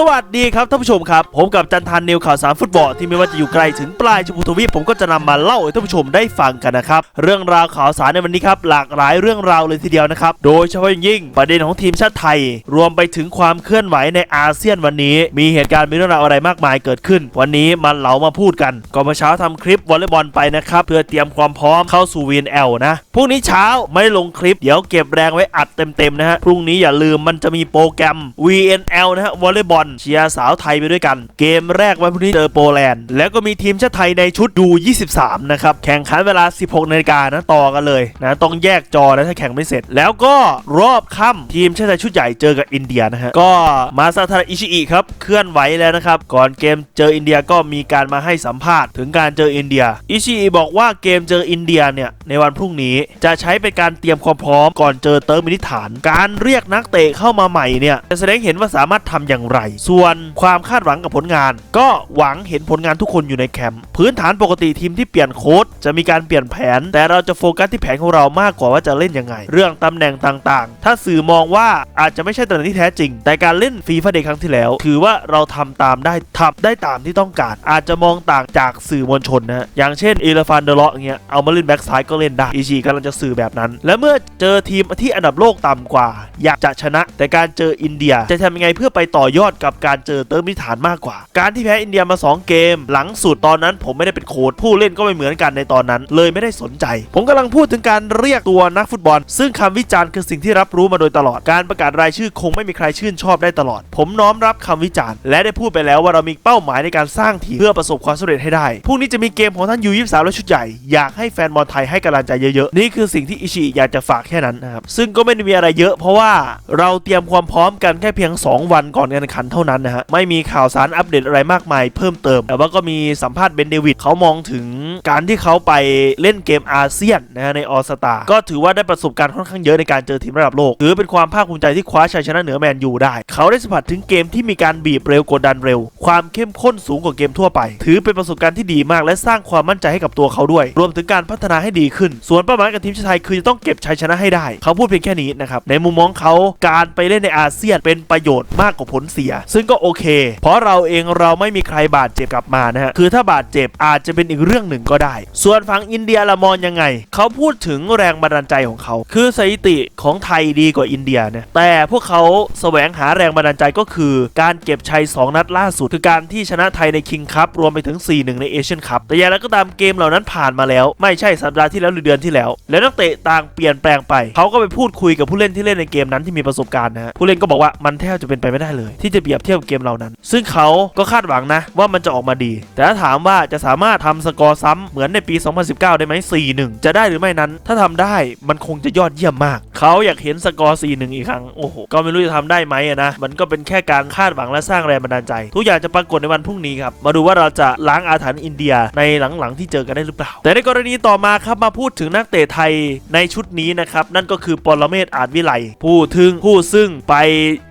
สวัสดีครับท่านผู้ชมครับ ผมกับจันทันนิวข่าวสารฟุตบอลที่ไม่ว่าจะอยู่ไกลถึงปลายชมพูทวีปผมก็จะนำมาเล่าให้ท่านผู้ชมได้ฟังกันนะครับ เรื่องราวข่าวสารในวันนี้ครับหลากหลายเรื่องราวเลยทีเดียวนะครับ โดยเฉพาะอย่างยิ่งประเด็นของทีมชาติไทย รวมไปถึงความเคลื่อนไหวในอาเซียนวันนี้ มีเหตุการณ์มีเรื่องราวอะไรมากมายเกิดขึ้น วันนี้มาเหลามาพูดกันก่อนเมื่อเช้าทำคลิปวอลเลย์บอลไปนะครับเพื่อเตรียมความพร้อมเข้าสู่ VNL นะพรุ่งนี้เช้าไม่ลงคลิปเดี๋ยวเก็บแรงไว้อัดเต็มๆนะฮะพรุ่งนี้อย่าลืมมันจะมีโปรแกรม VNL นะฮะวอลเลย์บอลเชียร์สาวไทยไปด้วยกัน เกมแรกวันพรุ่งนี้เจอโปแลนด์ แล้วก็มีทีมชาติไทยในชุดดู 23 นะครับ แข่งขันเวลา 16นาฬิกานะต่อกันเลยนะต้องแยกจอนะถ้าแข่งไม่เสร็จ แล้วก็รอบค่ำทีมชาติไทยชุดใหญ่เจอกับอินเดียนะฮะก็มาซาทาอิชิอิครับเคลื่อนไหวแล้วนะครับก่อนเกมเจออินเดียก็มีการมาให้สัมภาษณ์ถึงการเจออินเดียอิชิอิบอกว่าเกมเจออินเดียเนี่ยในวันพรุ่งนี้จะใช้เป็นการเตรียมความพร้อมก่อนเจอเติร์มินิฐาน การเรียกนักเตะเข้ามาใหม่เนี่ยจะแสดงเห็นว่าสามารถทำอย่างไรส่วนความคาดหวังกับผลงาน ก็หวังเห็นผลงานทุกคนอยู่ในแคมป์พื้นฐานปกติทีมที่เปลี่ยนโค้ชจะมีการเปลี่ยนแผน แต่เราจะโฟกัสที่แผนของเรามากกว่าว่าจะเล่นยังไง เรื่องตำแหน่งต่างๆ ถ้าสื่อมองว่าอาจจะไม่ใช่ตำแหน่งที่แท้จริง แต่การเล่นฟีฟ่าเดย์ครั้งที่แล้ว ถือว่าเราทำตามได้ทำได้ตามที่ต้องการ อาจจะมองต่างจากสื่อมวลชนนะอย่างเช่นเอลฟานเดอร์เลาะอย่างเงี้ยเอามาเล่นแบ็กซ้ายก็เล่นได้อีชีกำลังจะสื่อแบบนั้น และเมื่อเจอทีมที่อันดับโลกต่ำกว่า อยากจะชนะ แต่การเจออินเดียจะทำยังไงเพื่อไปต่อยอดกับการเจอเติร์กมินิฐานมากกว่า การที่แพ้อินเดียมา 2 เกม หลังสุดตอนนั้นผมไม่ได้เป็นโค้ชผู้เล่นก็ไม่เหมือนกันในตอนนั้น เลยไม่ได้สนใจ ผมกำลังพูดถึงการเรียกตัวนักฟุตบอล ซึ่งคำวิจารณ์คือสิ่งที่รับรู้มาโดยตลอดการประกาศรายชื่อคงไม่มีใครชื่นชอบได้ตลอด ผมน้อมรับคำวิจารณ์ และได้พูดไปแล้วว่าเรามีเป้าหมายในการสร้างทีมเพื่อประสบความสำเร็จให้ได้พรุ่งนี้จะมีเกมของท่านยูยี่สามและชุดใหญ่อยากให้แฟนบอลไทยให้กำลังใจเยอะๆนี่คือสิ่งที่อิชิอยากจะฝากแค่นั้นนะครับซึ่งก็ไม่ได้มีอะไรเยอะ เพราะว่าเราเตรียมความพร้อมกันแค่เพียง 2 วันก่อนการแข่งขันเท่านั้นนะฮะ ไม่มีข่าวสารอัปเดตอะไรมากมายเพิ่มเติม แต่ว่าก็มีสัมภาษณ์เบนเดวิดเขามองถึงการที่เขาไปเล่นเกมอาเซียนนะฮะในออสตาก็ถือว่าได้ประสบการณ์ค่อนข้างเยอะในการเจอทีมระดับโลก ถือเป็นความภาคภูมิใจที่คว้าชัยชนะเหนือแมนยูได้ เขาได้สัมผัสถึงเกมที่มีการบีบเร็วกดดันเร็ว ความเข้มข้นสูงกว่าเกมทั่วไป ถือเป็นประสบการณ์ที่ดีมาก และสร้างความมั่นใจให้กับตัวเขาด้วย รวมถึงการพัฒนาให้ดีขึ้น ส่วนเป้าหมายกับทีมชาติไทยคือจะต้องเก็บชัยชนะให้ได้ เขาพูดเพียงแค่นี้นะครับในมุมมองเขาการไปเล่นในอาเซียนเป็นประโยชน์มากกว่าผลเสียซึ่งก็โอเค เพราะเราเองเราไม่มีใครบาดเจ็บกลับมานะฮะคือถ้าบาดเจ็บอาจจะเป็นอีกเรื่องหนึ่งก็ได้ ส่วนฝั่งอินเดียละมองยังไง เขาพูดถึงแรงบันดาลใจของเขา คือสถิติของไทยดีกว่าอินเดียนะแต่พวกเขาแสวงหาแรงบันดาลใจก็คือ การเก็บชัย 2 นัดล่าสุด คือการที่ชนะไทยในคิงคัพรวมไปถึง 4-1 ในเอเชียนคัพแต่อย่างไรก็ตามเกมเหล่านั้นผ่านมาแล้ว ไม่ใช่สัปดาห์ที่แล้วหรือเดือนที่แล้ว แล้วนักเตะต่างเปลี่ยนแปลงไปเขาก็ไปพูดคุยกับผู้เล่นที่เล่นในเกมนั้นที่มีประสบการณ์นะฮะผู้เล่นก็บอกว่ามันแทบจะเป็นไปไม่ได้เลย ที่จะเปรียบเทียบเกมเหล่านั้น ซึ่งเขาก็คาดหวังนะว่ามันจะออกมาดี แต่ถ้าถามว่าจะสามารถทำสกอร์ซ้ำเหมือนในปี 2019 ได้ไหม4-1 จะได้หรือไม่นั้น ถ้าทำได้มันคงจะยอดเยี่ยมมาก เขาอยากเห็นสกอร์4-1อีกครั้ง โอ้โห ก็ไม่รู้จะทำได้ไหมอะนะ มันก็เป็นแค่การคาดหวังและสร้างแรงบันดาลใจ ทุกอย่างจะปรากฏในวันพรุ่งนี้ครับ มาดูว่าเราจะล้างอาถรรพ์อินเดียในหลังๆที่เจอกันได้หรือเปล่า แต่ในกรณีต่อมาครับมาพูดถึงนักเตะไทยในชุดนี้นะครับ นั่นก็คือปรเมศอาจวิไลผู้ถึงผู้ซึ่งไป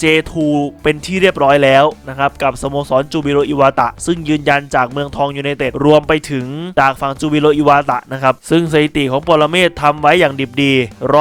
J2 เป็นที่เรียบร้อยแล้วนะครับกับสโมสรจูบิโรอิวาตะ ซึ่งยืนยันจากเมืองทองยูไนเต็ดรวมไปถึงจากฝั่งจูบิโรอิวาตะนะครับซึ่งสถิติของปรเมศทำไว้อย่างดิบดี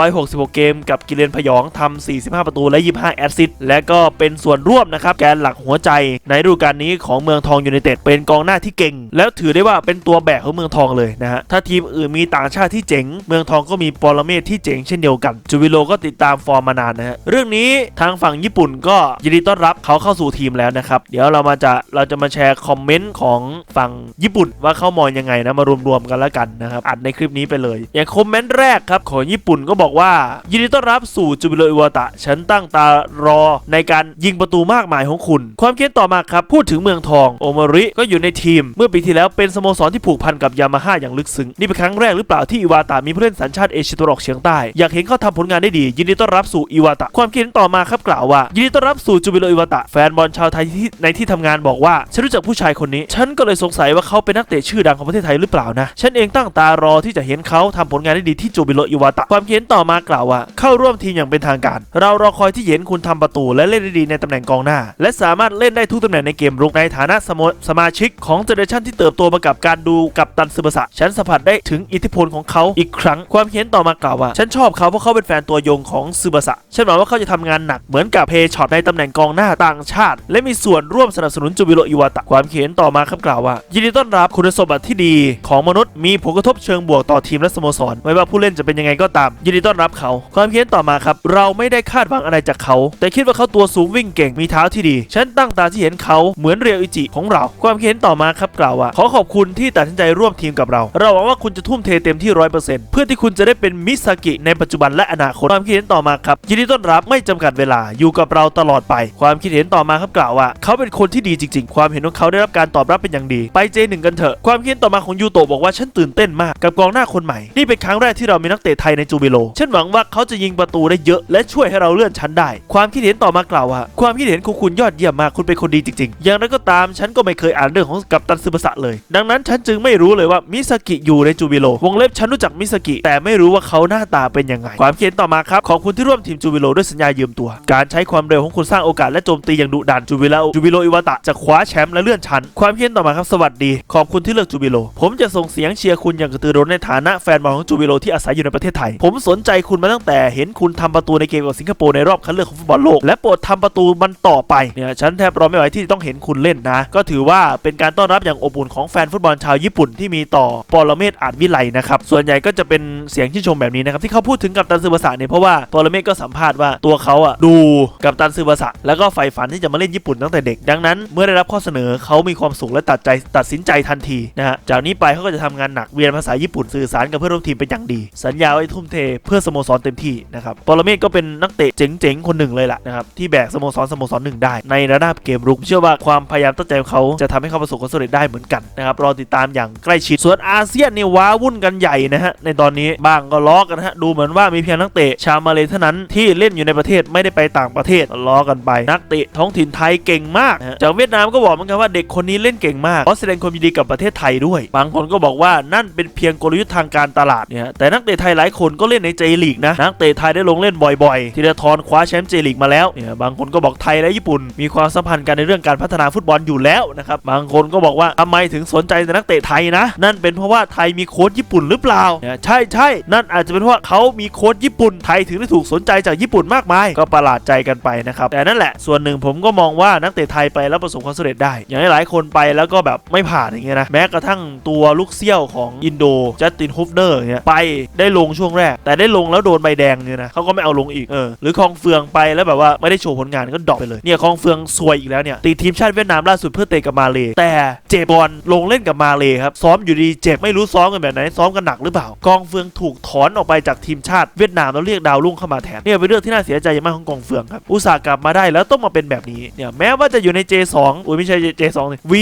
166 เกมกับกิเลนพยองทำ45 ประตูและ 25 แอสซิสต์และก็เป็นส่วนร่วมนะครับแกนหลักหัวใจในฤดูกาลนี้ของเมืองทองยูไนเต็ดเป็นกองหน้าที่เก่ง แล้วถือได้ว่าเป็นตัวแบกของเมืองทองเลยนะฮะถ้าทีมอื่นมีต่างชาติที่เจ๋ง เมืองทองก็มีปรเมศที่เจ๋งเช่นเดียวกันจูบิโรก็ติดตามฟอร์มมานานนะฮะเรื่องนี้ทางฝั่งญี่ปุ่นก็ยินดีต้อนรับเขาเข้าสู่ทีมแล้วนะครับเดี๋ยวเรามาจะเราจะมาแชร์คอมเมนต์ของฝั่งญี่ปุ่นว่าเขามองยังไงนะมารวมๆกันแล้วกันนะครับอัดในคลิปนี้ไปเลย อย่างคอมเมนต์แรกครับของญี่ปุ่นก็บอกว่ายินดีต้อนรับสู่จูบิโรอิวาตะ ฉันตั้งตารอในการยิงประตูมากมายของคุณ ความเขียนต่อมาครับ พูดถึงเมืองทอง โอมาริก็อยู่ในทีม เมื่อปีที่แล้วเป็นสโมสรที่ผูกพันกับยามาฮ่าอย่างลึกซึ้ง นี่เป็นครั้งแรกหรือเปล่าที่อิวาตะมีผู้เล่นสัญชาติเอเชียตะวันออกเฉียงใต้ อยากเห็นเขาทำผลงานได้ดี ยินดีต้อนรับสู่อิวาตะ ความเขียนต่อมาครับกล่าวว่า ยินดีต้อนรับสู่จูบิโรอิวาตะ แฟนบอลชาวไทยที่ในที่ทำงานบอกว่า ฉันรู้จักผู้ชายคนนี้ ฉันก็เลยสงสัยว่าเขาเป็นนักเตะชื่อดังของประเทศไทยหรือเปล่านะ ฉันเองตั้งตารอที่จะเห็นเขาทำผลงานได้ดีที่จูบิโรอิวาตะ ความเขียนต่อมากล่าวว่าเข้าร่วมทีมอย่างเป็นทางการ เรารอคอยที่เห็นคุณทำประตูและเล่นได้ดีในตำแหน่งกองหน้า และสามารถเล่นได้ทุกตำแหน่งในเกมรุกในฐานะสมสมาชิกของเจเนอเรชันที่เติบโตมากับการดูกับตันซึบะสะฉันสัมผัสได้ถึงอิทธิพลของเขาอีกครั้งความเขียนต่อมากล่าวว่า ฉันชอบเขาเพราะเขาเป็นแฟนตัวยงของซึบะสะฉันหวังว่าเขาจะทำงานหนักเหมือนกับเพย์ช็อตในตำแหน่งกองหน้าต่างชาติ และมีส่วนร่วมสนับสนุนจูบิโรอิวาตะความเขียนต่อมาครับกล่าวว่ายินดีต้อนรับคุณสมบัติที่ดีของมนุษย์มีผลกระทบเชิงบวกต่อทีมและสโมสรไม่ว่าผู้เล่นจะเป็นยังไงก็ตามยินดีต้อนรับเขาควความเขียนต่อมาครับ เราไม่ได้คาดหวังอะไรจากเขา แต่คิดว่าเขาตัวสูงวิ่งเก่งมีเท้าที่ดี ฉันตั้งตาที่เห็นเขาเหมือนเรียวอิจิของเรา ความเขียนต่อมาครับกล่าวว่า ขอขอบคุณที่ตัดสินใจร่วมทีมกับเรา เราหวังว่าคุณจะทุ่มเทเต็มที่ร้อยเปอร์เซ็นต์เพื่อที่คุณจะได้เป็นมิซากิในปัจจุบันและอนาคตความคิดเห็นต่อมาครับยินดีต้อนรับไม่จำกัดเวลาอยู่กับเราตลอดไป ความคิดเห็นต่อมาครับกล่าวว่า เขาเป็นคนที่ดีจริง ๆ ความเห็นของเขาได้รับการตอบรับเป็นอย่างดี ไปเจหนึ่งกันเถอะความคิดเห็นต่อมาของยูโตบอกว่าฉันตื่นเต้นมากกับกองหน้าคนใหม่นี่เป็นครั้งแรกที่เรามีนักเตะไทยในจูบิโลฉันหวังว่าเขาจะยิงประตูได้เยอะ และช่วยให้เราเลื่อนชั้นได้ ความคิดเห็นต่อมากล่าวว่า ความคิดเห็นของคุณยอดเยี่ยมมากคุณเป็นคนดีจริงๆ อย่างไรก็ตามฉันก็ไม่เคยอ่านเรื่องของกัปตันซึบะสะเลย ดังนั้นฉันจึงไม่รู้เลยว่ามิซากิอยู่ในจูบิโลวงเล็บฉันรู้จักมิซากิแต่ไม่รู้ว่าเขาหน้าตาเป็นยังไง ความคิดเห็นต่อมาครับขอบคุณที่ร่วมทีมจูบิโลด้วยสัญญายืมตัว การใช้ความเร็วของคุณสร้างโอกาสและโจมตีอย่างดุดันจูบิโลจูบิโลอิวาตะจะคว้าแชมป์และเลื่อนชั้นความคิดเห็นต่อมาครับสวัสดี ขอบคุณที่เลือกจูบิโลผมจะส่งเสียงเชียร์คุณอย่างกระตือรือร้นในฐานะแฟนบอลของจูบิโลที่อาศัยอยู่ในประเทศไทย ผมสนใจคุณมาตั้งแต่เห็นคุณทำประตูในเกมกับสิงคโปร์ในรอบคัดเลือกของฟุตบอลโลก และโปรดทำประตูมันต่อไปเนี่ยฉันแทบรอไม่ไหวที่ต้องเห็นคุณเล่นนะ ก็ถือว่าเป็นการต้อนรับอย่างอบอุ่นของแฟนฟุตบอลชาวญี่ปุ่นที่มีต่อปรเมศอาจวิไลนะครับส่วนใหญ่ก็จะเป็นเสียงชื่นชมแบบนี้นะครับที่เขาพูดถึงกับตันซือบาสะเนี่ยเพราะว่าปรเมศก็สัมภาษณ์ว่าตัวเขาอะดูกับตันซือบาสะแล้วก็ใฝ่ฝันที่จะมาเล่นญี่ปุ่นตั้งแต่เด็ก ดังนั้น เมื่อได้รับข้อเสนอเขามีความสุขและตัดใจตัดสินใจทันทีนะฮะจากนี้ไปเขาก็จะทำงานหนักเรียนภาษาญี่ปุ่นสื่อสารกับเพื่อนร่วมทีมเป็นอย่างดี สัญญาไว้ทุ่มเทเพื่อสโมสรเต็มทนะครับปรเมศก็เป็นนักเตะเจ๋งๆ คนหนึ่งเลยล่ะนะครับที่แบกสโมสรสโมสรหนึ่งได้ในระดับเกมรุก เชื่อว่าความพยายามตั้งใจของเขาจะทำให้เขาประสบความสำเร็จได้เหมือนกันนะครับรอติดตามอย่างใกล้ชิดส่วนอาเซียนนี่ว้าวุ่นกันใหญ่นะฮะในตอนนี้บ้างก็ล้อกันฮะดูเหมือนว่ามีเพียงนักเตะชาวมาเลเท่านั้นที่เล่นอยู่ในประเทศไม่ได้ไปต่างประเทศล้อกันไป นักเตะท้องถิ่นไทยเก่งมากนะจากเวียดนามก็บอกเหมือนกันว่าเด็กคนนี้เล่นเก่งมากขอแสดงความยินดีกับประเทศไทยด้วย บางคนก็บอกว่านั่นเป็นเพียงกลยุทธ์ทางการตลาดเนี่ยแต่นักเตะไทยหลายคนก็เล่นในเจลีกนะนักเตะไทยได้ลงเล่นบ่อยๆธีรทรคว้าแชมป์เจลีกมาแล้วเนี่ยบางคนก็บอกไทยและญี่ปุ่น มีความสัมพันธ์กันในเรื่องการพัฒนาฟุตบอลอยู่แล้วนะครับบางคนก็บอกว่าทำไมถึงสนใจนนักเตะไทยนะ นั่นเป็นเพราะว่าไทยมีโค้ชญี่ปุ่นหรือเปล่าเนี่ยใช่ใช่นั่นอาจจะเป็นเพราะเขามีโค้ชญี่ปุ่นไทยถึงได้ถูกสนใจจากญี่ปุ่นมากมายก็ประหลาดใจกันไปนะครับแต่นั่นแหละส่วนหนึ่งผมก็มองว่านักเตะไทยไปแล้วประสบความสำเร็จได้ อย่างหลายคนไปแล้วก็แบบไม่ผ่านอย่างเงี้ยนะแม้กระทั่งตัวลูกเซี่ยวของอินโดจัสตินฮุฟเนอร์เนี่ยไปได้ลงช่วงแรก แต่ได้ลงแล้วโดนใบแดงเนี่ยนะเขาก็ไม่เอาลงอีกเออหรือคองเฟืองไปแล้วแบบว่าไม่ได้โชว์ผลงานก็ดรอปไปเลยเนี่ยคองเฟืองซวยอีกแล้วเนี่ยติดทีมชาติเวียดนามล่าสุดเพื่อเตะกับมาเลแต่เจ็บบอลลงเล่นกับมาเลครับซ้อมอยู่ดีเจ็บไม่รู้ซ้อมกันแบบไหนซ้อมกันหนักหรือเปล่ากองเฟืองถูกถอนออกไปจากทีมชาติเวียดนามแล้วเรียกดาวรุ่งเข้ามาแทนเนี่ยเป็นเรื่องที่น่าเสียใจอย่างมากของกองเฟืองครับอุตส่าห์กลับมาได้แล้วต้องมาเป็นแบบนี้เนี่ยแม้ว่าจะอยู่ใน J2 อุ้ยไม่ใช่ J2 สิ V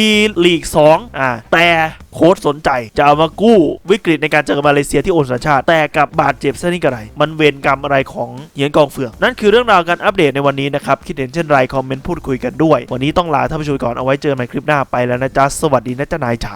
League 2อ่าแต่โค้ชสนใจ จะเอามากู้วิกฤตในการเจอมาเลเซียที่โอนสัญชาติ แต่กับบาดเจ็บซะนี่กระไร มันเวรกรรมอะไรของเหยียนกองเฟือง นั่นคือเรื่องราวการอัปเดตในวันนี้นะครับ คิดเห็นเช่นไรคอมเมนต์พูดคุยกันด้วย วันนี้ต้องลาท่านผู้ชมก่อนเอาไว้เจอกันใหม่คลิปหน้าไปแล้วนะจ๊ะสวัสดีนะจ๊ะนายจ๋า